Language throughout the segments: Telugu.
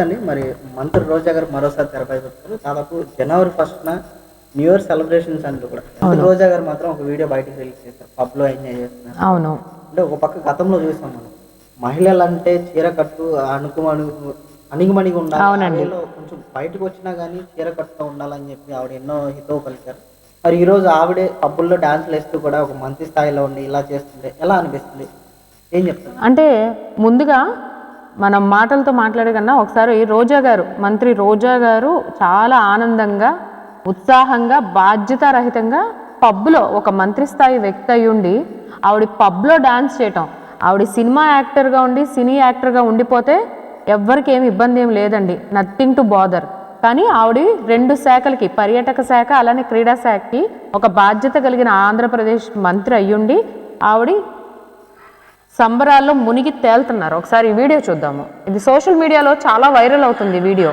అండి మరి మంత్రి రోజా గారు మరోసారి తెరపై వచ్చారు. దాదాపు January first new year celebrations అంటూ కూడా. మంత్రి రోజా గారు మాత్రం ఒక వీడియో బయటకు రిలీజ్ చేశారు. పబ్లో ఎంజాయ్ చేస్తున్నారు. అవును. అంటే ఒక పక్క గతంలో చూసాం మనం. మహిళలు అంటే చీర కట్టు అణుకు అణుగు అణిగిమణిగి ఉండాలి. కొంచెం బయటకు వచ్చినా కానీ చీర కట్టుతో ఉండాలని చెప్పి ఆవిడ ఎన్నో హితవు పలికారు. మరి ఈ రోజు ఆవిడే పబ్బుల్లో డాన్స్లు వేస్తూ కూడా ఒక మంత్రి స్థాయిలో ఉండి ఇలా చేస్తుంటే ఎలా అనిపిస్తుంది? ఏం చెప్తారు? అంటే ముందుగా మనం మాటలతో మాట్లాడే కన్నా ఒకసారి రోజా గారు మంత్రి రోజా గారు చాలా ఆనందంగా ఉత్సాహంగా బాధ్యతారహితంగా పబ్లో ఒక మంత్రి స్థాయి వ్యక్తి అయి ఉండి ఆవిడ పబ్లో డాన్స్ చేయటం ఆవిడ సినిమా యాక్టర్గా ఉండి సినీ యాక్టర్గా ఉండిపోతే ఎవ్వరికి ఏమి ఇబ్బంది ఏం లేదండి. Nothing to bother. కానీ ఆవిడ రెండు శాఖలకి పర్యాటక శాఖ అలానే క్రీడా శాఖకి ఒక బాధ్యత కలిగిన ఆంధ్రప్రదేశ్ మంత్రి అయ్యుండి ఆవిడ సంబరాల్లో మునిగి తేలుతున్నారు. ఒకసారి ఈ వీడియో చూద్దాము. ఇది సోషల్ మీడియాలో చాలా వైరల్ అవుతుంది వీడియో.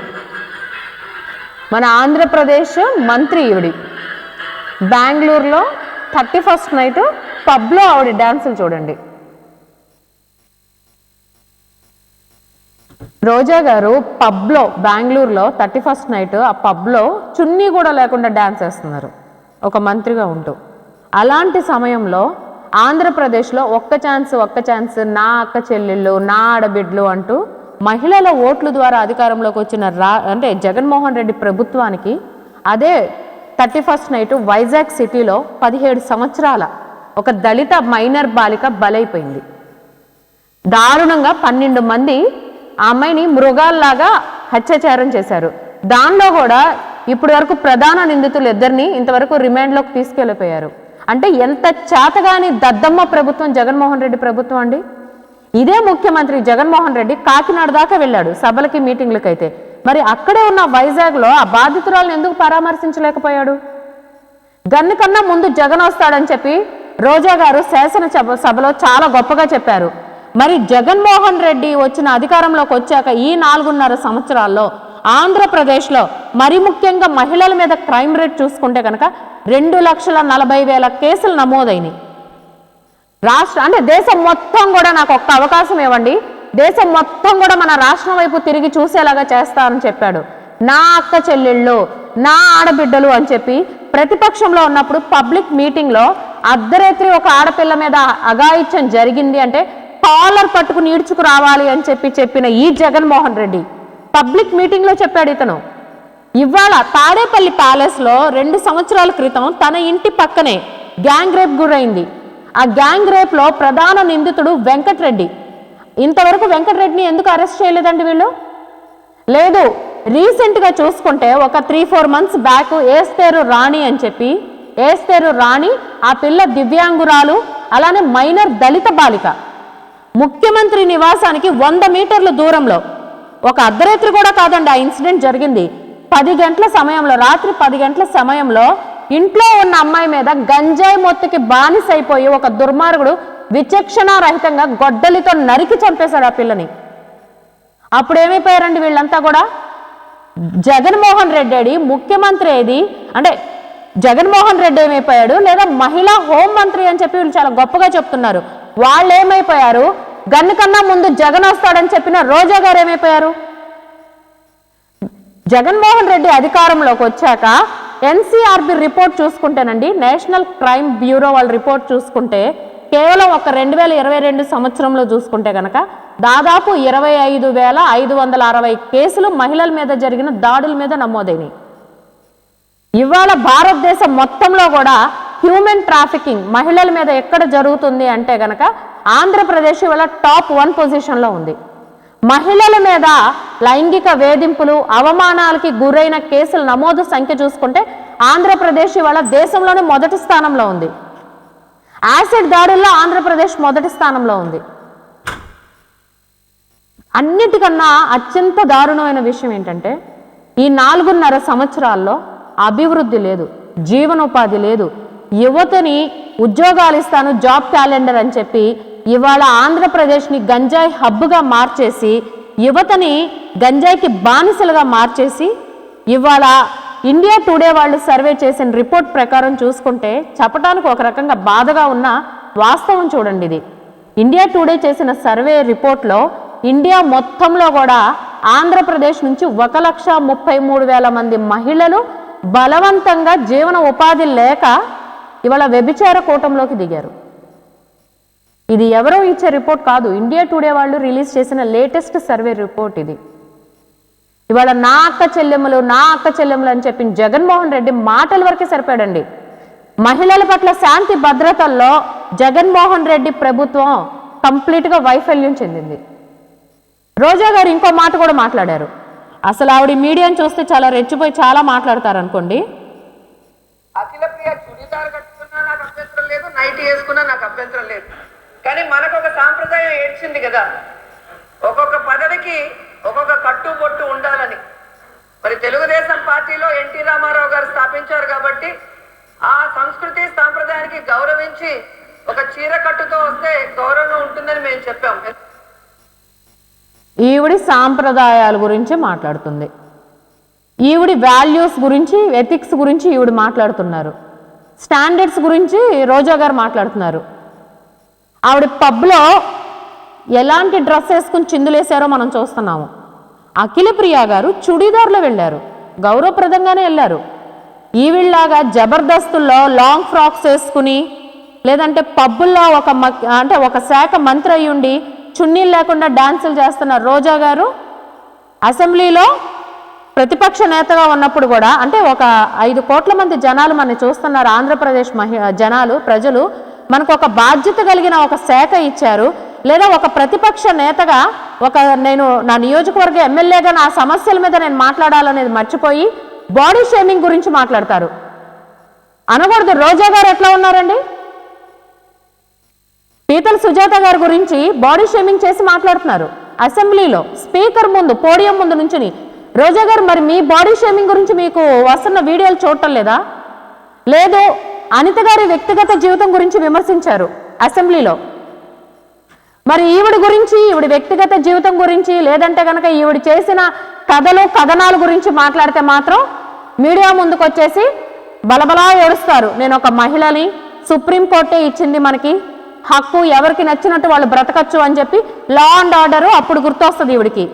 మన ఆంధ్రప్రదేశ్ మంత్రి ఈవిడి. బెంగళూరులో థర్టీ ఫస్ట్ నైట్ పబ్లో ఆవిడ డ్యాన్సులు చూడండి. రోజా గారు పబ్లో బెంగళూరులో థర్టీ ఫస్ట్ నైట్ ఆ పబ్లో చున్నీ కూడా లేకుండా డ్యాన్స్ వేస్తున్నారు. ఒక మంత్రిగా ఉంటూ. అలాంటి సమయంలో ఆంధ్రప్రదేశ్లో ఒక్క ఛాన్స్ ఒక్క ఛాన్స్ నా అక్క చెల్లెళ్ళు నా ఆడబిడ్లు అంటూ మహిళల ఓట్ల ద్వారా అధికారంలోకి వచ్చిన రా అంటే జగన్మోహన్ రెడ్డి ప్రభుత్వానికి అదే థర్టీ ఫస్ట్ నైట్ వైజాగ్ సిటీలో పదిహేడు సంవత్సరాల ఒక దళిత మైనర్ బాలిక బలైపోయింది. దారుణంగా పన్నెండు మంది ఆ అమ్మాయిని మృగాల్లాగా హత్యాచారం చేశారు. దానిలో కూడా ఇప్పటి వరకు ప్రధాన నిందితులు ఇద్దరిని ఇంతవరకు రిమాండ్లోకి తీసుకెళ్ళిపోయారు. అంటే ఎంత చేతగాని దద్దమ్మ ప్రభుత్వం జగన్మోహన్ రెడ్డి ప్రభుత్వం అండి? ఇదే ముఖ్యమంత్రి జగన్మోహన్ రెడ్డి కాకినాడ దాకా వెళ్ళాడు సభలకి మీటింగ్లకైతే. మరి అక్కడే ఉన్న వైజాగ్లో ఆ బాధితురాలను ఎందుకు పరామర్శించలేకపోయాడు? గన్ను కన్నా ముందు జగన్ వస్తాడని చెప్పి రోజా గారు శాసన సభ సభలో చాలా గొప్పగా చెప్పారు. మరి జగన్మోహన్ రెడ్డి వచ్చిన అధికారంలోకి వచ్చాక ఈ నాలుగున్నర సంవత్సరాల్లో ఆంధ్రప్రదేశ్లో మరి ముఖ్యంగా మహిళల మీద క్రైమ్ రేట్ చూసుకుంటే కనుక రెండు లక్షల నలభై వేల కేసులు నమోదైనవి రాష్ట్ర అంటే దేశం మొత్తం కూడా నాకు ఒక్క అవకాశం ఇవ్వండి. దేశం మొత్తం కూడా మన రాష్ట్రం వైపు తిరిగి చూసేలాగా చేస్తానని చెప్పాడు. నా అక్క చెల్లెళ్ళు నా ఆడబిడ్డలు అని చెప్పి ప్రతిపక్షంలో ఉన్నప్పుడు పబ్లిక్ మీటింగ్లో అర్ధరాత్రి ఒక ఆడపిల్ల మీద అఘాయిత్యం జరిగింది అంటే కాలర్ పట్టుకుని ఈడ్చుకు రావాలి అని చెప్పి చెప్పిన ఈ జగన్మోహన్ రెడ్డి. పబ్లిక్ మీటింగ్లో చెప్పాడు ఇతను. ఇవాళ తాడేపల్లి ప్యాలెస్లో రెండు సంవత్సరాల క్రితం తన ఇంటి పక్కనే గ్యాంగ్ రేప్ గురైంది. ఆ గ్యాంగ్ రేప్లో ప్రధాన నిందితుడు వెంకట్రెడ్డి. ఇంతవరకు వెంకటరెడ్డిని ఎందుకు అరెస్ట్ చేయలేదండి వీళ్ళు? లేదు రీసెంట్గా చూసుకుంటే ఒక three four months back Esther Rani అని చెప్పి ఏస్తేరు రాణి ఆ పిల్ల దివ్యాంగురాలు అలానే మైనర్ దళిత బాలిక. ముఖ్యమంత్రి నివాసానికి వంద మీటర్ల దూరంలో ఒక అర్ధరాత్రి కూడా కాదండి ఆ ఇన్సిడెంట్ జరిగింది. పది గంటల సమయంలో రాత్రి పది గంటల సమయంలో ఇంట్లో ఉన్న అమ్మాయి మీద గంజాయి మొత్తకి బానిసైపోయి ఒక దుర్మార్గుడు విచక్షణారహితంగా గొడ్డలితో నరికి చంపేశాడు ఆ పిల్లని. అప్పుడు ఏమైపోయారండి వీళ్ళంతా కూడా? జగన్మోహన్ రెడ్డి అడి ముఖ్యమంత్రి ఏది? అంటే జగన్మోహన్ రెడ్డి ఏమైపోయాడు? లేదా మహిళా హోం మంత్రి అని చెప్పి వీళ్ళు చాలా గొప్పగా చెప్తున్నారు. వాళ్ళు ఏమైపోయారు గన్ను కన్నా ముందు జగన్ వస్తాడని చెప్పిన రోజా గారు ఏమైపోయారు? జగన్మోహన్ రెడ్డి అధికారంలోకి వచ్చాక ఎన్సీఆర్బి రిపోర్ట్ చూసుకుంటేనండి నేషనల్ క్రైమ్ బ్యూరో వాళ్ళ రిపోర్ట్ చూసుకుంటే కేవలం ఒక రెండు వేల ఇరవై రెండు సంవత్సరంలో చూసుకుంటే కనుక దాదాపు ఇరవై ఐదు వేల ఐదు వందల అరవై కేసులు మహిళల మీద జరిగిన దాడుల మీద నమోదైనవి ఇవాళ భారతదేశం మొత్తంలో కూడా హ్యూమన్ ట్రాఫికింగ్ మహిళల మీద ఎక్కడ జరుగుతుంది అంటే గనక ఆంధ్రప్రదేశ్ ఇవాళ టాప్ వన్ పొజిషన్లో ఉంది. మహిళల మీద లైంగిక వేధింపులు అవమానాలకి గురైన కేసుల నమోదు సంఖ్య చూసుకుంటే ఆంధ్రప్రదేశ్ ఇవాళ దేశంలోనే మొదటి స్థానంలో ఉంది. యాసిడ్ దాడుల్లో ఆంధ్రప్రదేశ్ మొదటి స్థానంలో ఉంది. అన్నిటికన్నా అత్యంత దారుణమైన విషయం ఏంటంటే ఈ నాలుగున్నర సంవత్సరాల్లో అభివృద్ధి లేదు జీవనోపాధి లేదు. యువతని ఉద్యోగాలు ఇస్తాను జాబ్ క్యాలెండర్ అని చెప్పి ఇవాళ ఆంధ్రప్రదేశ్ని గంజాయి హబ్గా మార్చేసి యువతని గంజాయికి బానిసలుగా మార్చేసి ఇవాళ ఇండియా టుడే వాళ్ళు సర్వే చేసిన రిపోర్ట్ ప్రకారం చూసుకుంటే చెప్పడానికి ఒక రకంగా బాధగా ఉన్న వాస్తవం చూడండి ఇది. ఇండియా టుడే చేసిన సర్వే రిపోర్ట్లో ఇండియా మొత్తంలో కూడా ఆంధ్రప్రదేశ్ నుంచి ఒక లక్ష ముప్పై మూడు వేల మంది మహిళలు బలవంతంగా జీవన ఉపాధి లేక ఇవాళ వ్యభిచార కూటంలోకి దిగారు. ఇది ఎవరో ఇచ్చే రిపోర్ట్ కాదు. ఇండియా టుడే వాళ్ళు రిలీజ్ చేసిన లేటెస్ట్ సర్వే రిపోర్ట్ ఇది. ఇవాళ నా అక్క చెల్లెమ్మలు నా అక్క చెల్లెమ్మలు అని చెప్పిన జగన్మోహన్ రెడ్డి మాటల వరకే సరిపోయాడండి. మహిళల పట్ల శాంతి భద్రతల్లో జగన్మోహన్ రెడ్డి ప్రభుత్వం కంప్లీట్గా వైఫల్యం చెందింది. రోజా గారు ఇంకో మాట కూడా మాట్లాడారు. అసలు ఆవిడ మీడియాని చూస్తే చాలా రెచ్చిపోయి చాలా మాట్లాడతారు అనుకోండి అఖిల ప్రియ చుడిదార్ కట్టుకున్నా నాకు అభ్యంతరం లేదు నైట్ వేసుకున్నా నాకు అభ్యంతరం లేదు. కానీ మనకు ఒక సాంప్రదాయం ఏడ్చింది కదా. ఒక్కొక్క పదవికి ఒక్కొక్క కట్టుబొట్టు ఉండాలని. మరి తెలుగుదేశం పార్టీలో ఎన్టీ రామారావు గారు స్థాపించారు కాబట్టి ఆ సంస్కృతి సాంప్రదాయానికి గౌరవించి ఒక చీర కట్టుతో వస్తే గౌరవం ఉంటుందని మేము చెప్పాం. ఈవిడి సాంప్రదాయాల గురించి మాట్లాడుతుంది. ఈవిడి వాల్యూస్ గురించి ఎథిక్స్ గురించి ఈవిడ మాట్లాడుతున్నారు. స్టాండర్డ్స్ గురించి రోజా గారు మాట్లాడుతున్నారు. ఆవిడ పబ్లో ఎలాంటి డ్రెస్ వేసుకుని చిందులేశారో మనం చూస్తున్నాము. అఖిలప్రియ గారు చుడీదార్లో వెళ్ళారు. గౌరవప్రదంగానే వెళ్ళారు. ఈవిళ్ళలాగా జబర్దస్తుల్లో లాంగ్ ఫ్రాక్స్ వేసుకుని లేదంటే పబ్బుల్లో ఒక అంటే ఒక శాఖ మంత్రి అయి ఉండి చున్నీలు లేకుండా డాన్సులు చేస్తున్న రోజా గారు అసెంబ్లీలో ప్రతిపక్ష నేతగా ఉన్నప్పుడు కూడా అంటే ఒక ఐదు కోట్ల మంది జనాలు మన చూస్తున్నారు. ఆంధ్రప్రదేశ్ మహి జనాలు ప్రజలు మనకు ఒక బాధ్యత కలిగిన ఒక శాఖ ఇచ్చారు. లేదా ఒక ప్రతిపక్ష నేతగా ఒక నేను నా నియోజకవర్గ ఎమ్మెల్యేగా నా సమస్యల మీద నేను మాట్లాడాలనేది మర్చిపోయి బాడీ షేమింగ్ గురించి మాట్లాడతారు. అనకూడదు. రోజా గారు ఎట్లా ఉన్నారండి? పీతల సుజాత గారి గురించి బాడీ షేమింగ్ చేసి మాట్లాడుతున్నారు. అసెంబ్లీలో స్పీకర్ ముందు పోడియం ముందు నుంచుని రోజా గారు మరి మీ బాడీ షేమింగ్ గురించి మీకు వస్తున్న వీడియోలు చూడటం లేదా? లేదు అనిత గారి వ్యక్తిగత జీవితం గురించి విమర్శించారు అసెంబ్లీలో. మరి ఈవిడ గురించి ఈవిడ వ్యక్తిగత జీవితం గురించి లేదంటే కనుక ఈవిడ చేసిన కథలు కథనాల గురించి మాట్లాడితే మాత్రం మీడియా ముందుకు వచ్చేసి బలబలా ఏడుస్తారు. నేను ఒక మహిళని సుప్రీంకోర్టే ఇచ్చింది మనకి. హక్కు ఎవరికి నచ్చినట్టు వాళ్ళు బ్రతకచ్చు అని చెప్పి లా అండ్ ఆర్డర్ అప్పుడు గుర్తొస్తుంది ఈవిడికి.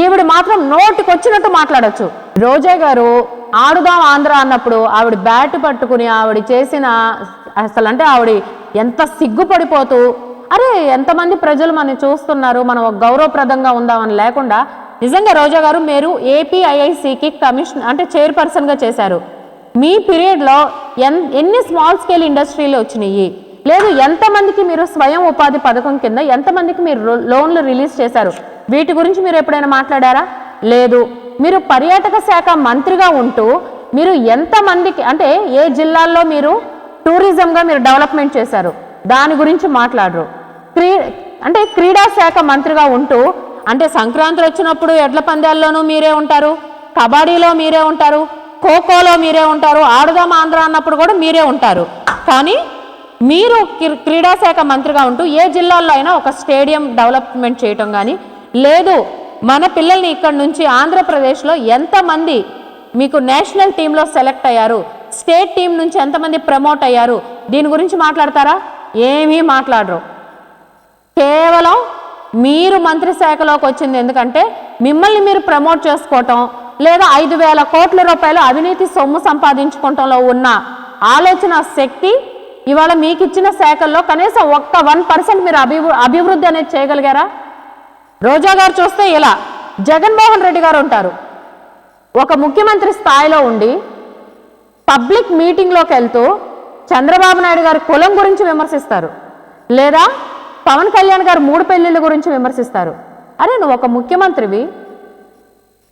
ఈవిడ మాత్రం నోటికొచ్చినట్టు మాట్లాడచ్చు మాట్లాడొచ్చు. రోజా గారు ఆడుదాం ఆంధ్ర అన్నప్పుడు ఆవిడ బ్యాట్ పట్టుకుని ఆవిడ చేసిన అసలు అంటే ఆవిడ ఎంత సిగ్గుపడిపోతూ అరే ఎంతమంది ప్రజలు మనం చూస్తున్నారు మనం గౌరవప్రదంగా ఉందామని లేకుండా నిజంగా రోజా గారు మీరు ఏపీఐఐసికి కమిషన్ అంటే చైర్పర్సన్గా చేశారు. మీ పీరియడ్లో ఎన్ ఎన్ని స్మాల్ స్కేల్ ఇండస్ట్రీలు వచ్చినాయి? లేదు ఎంతమందికి మీరు స్వయం ఉపాధి పథకం కింద ఎంతమందికి మీరు లోన్లు రిలీజ్ చేశారు? వీటి గురించి మీరు ఎప్పుడైనా మాట్లాడారా? లేదు. మీరు పర్యాటక శాఖ మంత్రిగా ఉంటూ మీరు ఎంతమందికి అంటే ఏ జిల్లాల్లో మీరు టూరిజంగా మీరు డెవలప్మెంట్ చేశారు? దాని గురించి మాట్లాడరు. క్రీ అంటే క్రీడా శాఖ మంత్రిగా ఉంటూ అంటే సంక్రాంతి వచ్చినప్పుడు ఎడ్ల పందాల్లోనూ మీరే ఉంటారు కబడ్డీలో మీరే ఉంటారు ఖోఖోలో మీరే ఉంటారు ఆడుదాం ఆంధ్ర అన్నప్పుడు కూడా మీరే ఉంటారు. కానీ మీరు క్రీడా శాఖ మంత్రిగా ఉంటూ ఏ జిల్లాల్లో అయినా ఒక స్టేడియం డెవలప్మెంట్ చేయటం కానీ లేదు మన పిల్లల్ని ఇక్కడ నుంచి ఆంధ్రప్రదేశ్లో ఎంతమంది మీకు నేషనల్ టీంలో సెలెక్ట్ అయ్యారు? స్టేట్ టీం నుంచి ఎంతమంది ప్రమోట్ అయ్యారు? దీని గురించి మాట్లాడతారా? ఏమీ మాట్లాడరు. కేవలం మీరు మంత్రి శాఖలోకి వచ్చింది ఎందుకంటే మిమ్మల్ని మీరు ప్రమోట్ చేసుకోవటం లేదా ఐదు వేల కోట్ల రూపాయలు అవినీతి సొమ్ము సంపాదించుకోవటంలో ఉన్న ఆలోచన శక్తి ఇవాళ మీకు ఇచ్చిన శాఖల్లో కనీసం ఒక్క వన్ పర్సెంట్ మీరు అభివృ అభివృద్ధి అనేది చేయగలిగారా? రోజా గారు చూస్తే ఇలా. జగన్మోహన్ రెడ్డి గారు ఉంటారు. ఒక ముఖ్యమంత్రి స్థాయిలో ఉండి పబ్లిక్ మీటింగ్లోకి వెళ్తూ చంద్రబాబు నాయుడు గారి కులం గురించి విమర్శిస్తారు. లేదా పవన్ కళ్యాణ్ గారు మూడు పెళ్ళిళ్ళ గురించి విమర్శిస్తారు. అరే నువ్వు ఒక ముఖ్యమంత్రివి.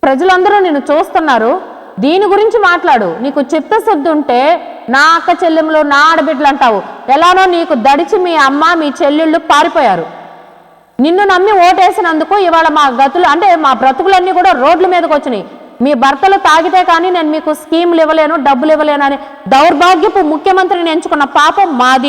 ప్రజలందరూ నిన్ను చూస్తున్నారు. దీని గురించి మాట్లాడు. నీకు చిత్తశుద్ధి ఉంటే నా అక్క చెల్లెములు నా ఆడబిడ్డలు అంటావు ఎలానో నీకు దడిచి మీ అమ్మ మీ చెల్లెళ్ళు పారిపోయారు. నిన్ను నమ్మి ఓటేసినందుకు ఇవాళ మా గతులు అంటే మా బ్రతుకులన్నీ కూడా రోడ్ల మీదకి వచ్చినాయి. మీ భర్తలు తాగితే కానీ నేను మీకు స్కీమ్లు ఇవ్వలేను డబ్బులు ఇవ్వలేను అని దౌర్భాగ్యపు ముఖ్యమంత్రిని ఎంచుకున్న పాపం మాది.